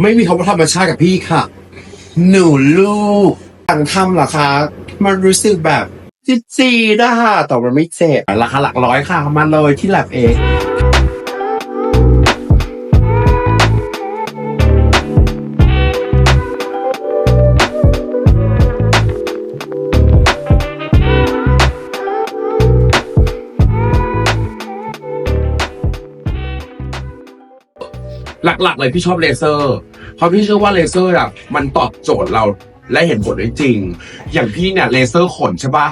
ไม่มีคำว่าธรรมชาติกับพี่ค่ะ หนูลูกสั่งทำเหรอคะ มันรู้สึกแบบจีจีดๆนะคะแต่มันไม่เจ็บราคาหลักร้อยค่ะ มาเลยที่แลบเอง หลักๆเลยพี่ชอบเลเซอร์ เพราะพี่เชื่อว่าเลเซอร์อะมันตอบโจทย์เราและเห็นผลได้จริง อย่างพี่เนี่ยเลเซอร์ขนใช่ปะ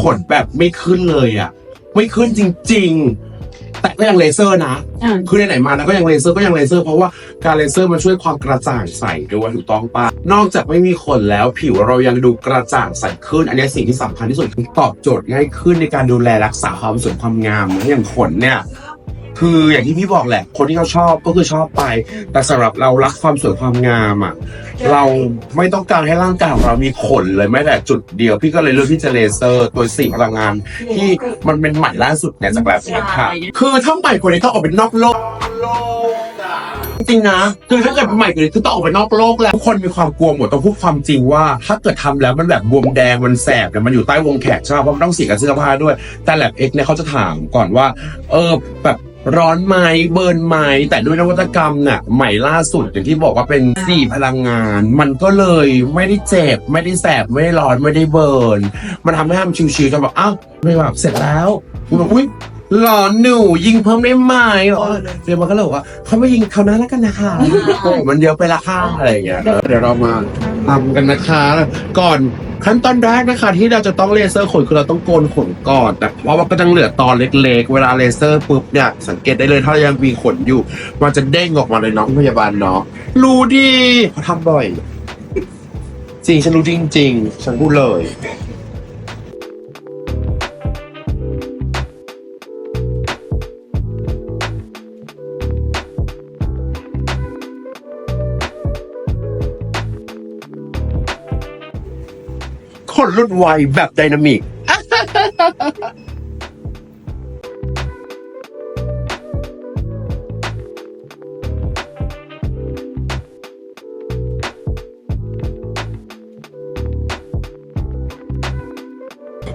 ขนแบบไม่ขึ้นเลยอะไม่ขึ้นจริง ๆ แต่ก็ยังเลเซอร์นะ อ่า คือไหนๆมาแล้วก็ยังเลเซอร์ก็ยังเลเซอร์เพราะว่าการเลเซอร์มันช่วยความกระจ่างใสด้วยถูกต้องปะนอกจากไม่มีขนแล้วผิวเรายังดูกระจ่างใสขึ้น อันนี้สิ่งที่สำคัญที่สุดคือตอบโจทย์ง่ายขึ้นในการดูแลรักษาความสวยความงามนะอย่างขนเนี่ย คืออย่างที่พี่บอกแหละ คนที่เขาชอบก็คือชอบไป แต่สำหรับเรารักความสวยความงามอะเราไม่ต้องการให้ร่างกายของเรามีขนเลยแม้แต่จุดเดียว พี่ก็เลยเลือกที่จะเลเซอร์ตัวสีพลังงาน ที่มันเป็นใหม่ล่าสุดเนี่ยจากแบบนี้ค่ะคือถ้าใหม่กว่านี้ต้องออกเป็นนอกโลกจริงนะคือถ้าเกิดใหม่กว่านี้คือต้องออกไปนอกโลกแล้วทุกคนมีความกลัวหมดต้องพูดความจริงว่า ถ้าเกิดทำแล้วมันแบบบวมแดงมันแสบเนี่ยมันอยู่ใต้วงแขกใช่ไหมเพราะมันต้องสีกับเสื้อผ้าด้วย แต่แลบเอ็กเนี่ยเขาจะถามก่อนว่า เออแบบ ร้อนไหมเบิร์นไหมแต่ด้วยนวัตกรรมเนี่ยใหม่ล่าสุดอย่างที่บอกว่าเป็นสี่พลังงาน มันก็เลยไม่ได้เจ็บ ไม่ได้แสบ ไม่ได้ร้อนไม่ได้เบิร์น มันทำให้ทำชิวๆจนแบบอ้าวไม่แบบเสร็จแล้วคุณบอกอุ้ย ร้อนหนูยิงเพิ่มได้ไหมเหรอเดี๋ยวมันก็เลยบอกว่าเขาไม่ยิงเขานั้นแล้วกันนะคะโอ้มันเยอะไปละค่ะอะไรอย่างเงี้ยเดี๋ยวเรามาทำกันนะคะ ก่อนขั้นตอนแรกนะคะ ที่เราจะต้องเลเซอร์ขนคือเราต้องโกนขนก่อนแต่ว่ามันก็จะเหลือตอนเล็กๆ เวลาเลเซอร์ปุ๊บเนี่ยสังเกตได้เลยถ้ายังมีขนอยู่ มันจะเด้งออกมาเลยน้องพยาบาลเนาะรู้ดีเขาทำบ่อยจริงฉันรู้จริงๆฉันพูดเลย คนรุ่นไวแบบไดนามิก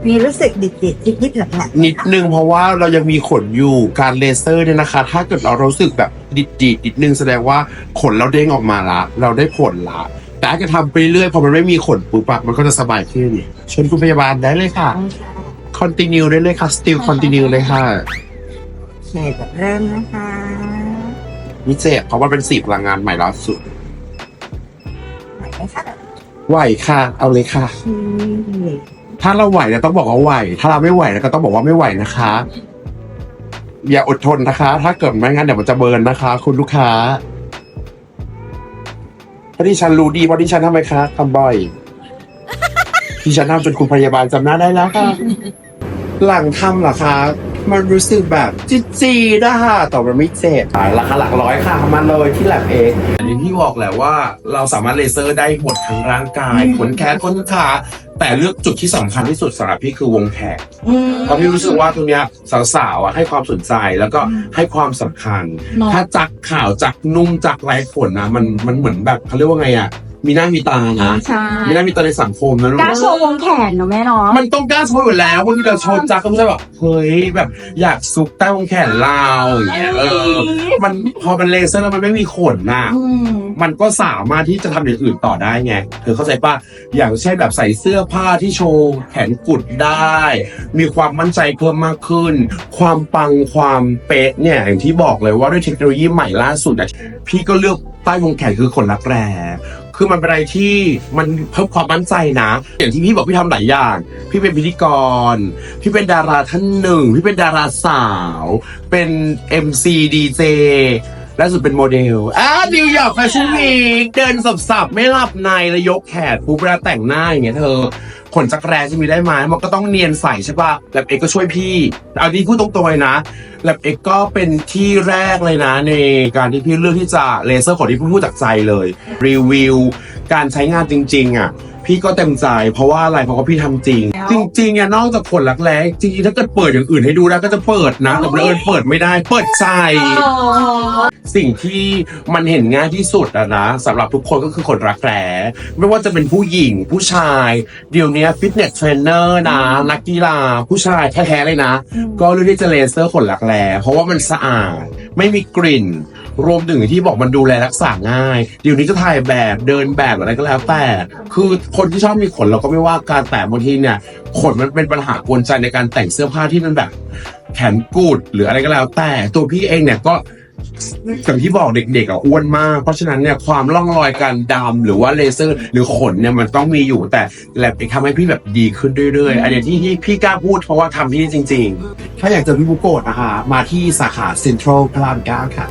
มีรู้สึกดิดดิดยิบยิบแผลบแผลบนิดนึงเพราะว่าเรายังมีขนอยู่การเลเซอร์เนี่ยนะคะ ถ้าเกิดเรารู้สึกแบบดิดดิดนิดนึงแสดงว่าขนเราเด้งออกมาละ เราได้ผลละ แต่ถ้าจะทำไปเรื่อยพอมันไม่มีขนปุ๊บอะมันก็จะสบายขึ้นเชิญคุณพยาบาลได้เลยค่ะ คอนติเนียได้เลยค่ะ still continue เลยค่ะโอเคแบบเริ่มนะคะนี่เจ็บเพราะว่าเป็นสีพลังงานใหม่ล่าสุด ไหวไหมคะไหวค่ะ เอาเลยค่ะ อืมถ้าเราไหวเนี่ยต้องบอกว่าไหว ถ้าเราไม่ไหวเนี่ยก็ต้องบอกว่าไม่ไหวนะคะ อย่าอดทนนะคะ ถ้าเกิดไม่งั้นเดี๋ยวมันจะเบิร์นนะคะ คุณลูกค้า เพราะที่ฉันรู้ดีว่าที่ฉันทำไมคะทำบ่อย ที่ฉันทำจนคุณพยาบาลจำหน้าได้แล้วค่ะ หลังทำเหรอคะ มันรู้สึกแบบจีจีดๆนะคะแต่มันไม่เจ็บราคาหลักร้อยค่ะมาเลยที่แลบเองอันนี้พี่บอกแหละว่า เราสามารถเลเซอร์ได้หมดทั้งร่างกายขนแขนขนขา แต่เลือกจุดที่สำคัญที่สุดสำหรับพี่คือวงแขนเพราะพี่รู้สึกว่าตรงเนี้ยสาวๆอะให้ความสนใจแล้วก็ให้ความสำคัญ เนอะ ถ้าจักข่าวจักนุ่มจักไรขนนะมันมันเหมือนแบบเขาเรียกว่าไงอะ มีหน้ามีตานะใช่ มีหน้ามีตาในสังคมนะลูกกล้าโชว์วงแขนเนอะแม่เนาะมันต้องกล้าโชว์อยู่แล้วบางทีเราโชว์จักก็ไม่ใช่แบบเฮ้ยแบบอยากซุกใต้วงแขนเราอย่างเงี้ยเออ มันพอมันเลเซอร์แล้วมันไม่มีขนน่ะ อืม มันก็สามารถที่จะทำอย่างอื่นต่อได้ไง เธอเข้าใจป่ะ อย่างเช่นแบบใส่เสื้อผ้าที่โชว์แขนกุดได้ มีความมั่นใจเพิ่มมากขึ้น ความปังความเป๊ะเนี่ยอย่างที่บอกเลยว่าด้วยเทคโนโลยีใหม่ล่าสุดอะพี่ก็เลือกใต้วงแขนคือขนรักแร้ คือมันเป็นอะไรที่มันเพิ่มความมั่นใจนะ อย่างที่พี่บอกพี่ทำหลายอย่าง พี่เป็นพิธีกร พี่เป็นดาราท่านหนึ่ง พี่เป็นดาราสาว เป็น MC DJ ล่าสุดเป็นโมเดลอ่านิวยอร์กแฟชั่นวีคเดินสับๆ ไม่หลับในแล้วยกแขนปุ๊บเวลาแต่งหน้าอย่างเงี้ยเธอ นจักแร้จะมีได้ไหมมันก็ต้องเนียนใส่ใช่ป่ะแลบเอกก็ช่วยพี่เอาที่พูดตรงๆเลยนะแลบเอกก็เป็นที่แรกเลยนะ ในการที่พี่เลือกที่จะเลเซอร์ขนที่พี่พูดจากใจเลย รีวิว การใช้งานจริง ๆ อะ พี่ก็เต็มใจ เพราะว่าอะไรเพราะว่าพี่ทำจริง จริงๆเนี่ยนอกจากขนรักแร้จริงๆถ้าเกิดเปิดอย่างอื่นให้ดูได้ก็จะเปิดนะแต่บังเอิญเปิดไม่ได้ เปิดใจ สิ่งที่มันเห็นง่ายที่สุดอะนะสำหรับทุกคนก็คือขนรักแร้ไม่ว่าจะเป็นผู้หญิงผู้ชาย เดี๋ยวนี้ฟิตเนสเทรนเนอร์นะนักกีฬาผู้ชายแท้ๆเลยนะ ก็เลือกที่จะเลเซอร์ขนรักแร้เพราะว่ามันสะอาดไม่มีกลิ่น รวมถึงที่บอกมันดูแลรักษาง่ายเดี๋ยวนี้จะถ่ายแบบเดินแบบอะไรก็แล้วแต่ คือคนที่ชอบมีขนเราก็ไม่ว่าการแต่บางทีเนี่ยขนมันเป็นปัญหากวนใจในการแต่งเสื้อผ้าที่มันแบบ แขนกูดหรืออะไรก็แล้ว แต่ตัวพี่เองเนี่ยก็อย่างที่บอกเด็กๆอะอ้วนมาก เพราะฉะนั้นเนี่ยความร่องรอยการดำหรือว่าเลเซอร์ หรือขนเนี่ยมันต้องมีอยู่แต่แลบทำให้พี่แบบดีขึ้นเรื่อยๆอันเนี้ยที่ที่พี่กล้าพูดเพราะว่าทำที่นี่จริง ๆ ถ้าอยากเจอพี่บุโกะนะคะมาที่สาขาเซ็นทรัลพระรามเก้าค่ะ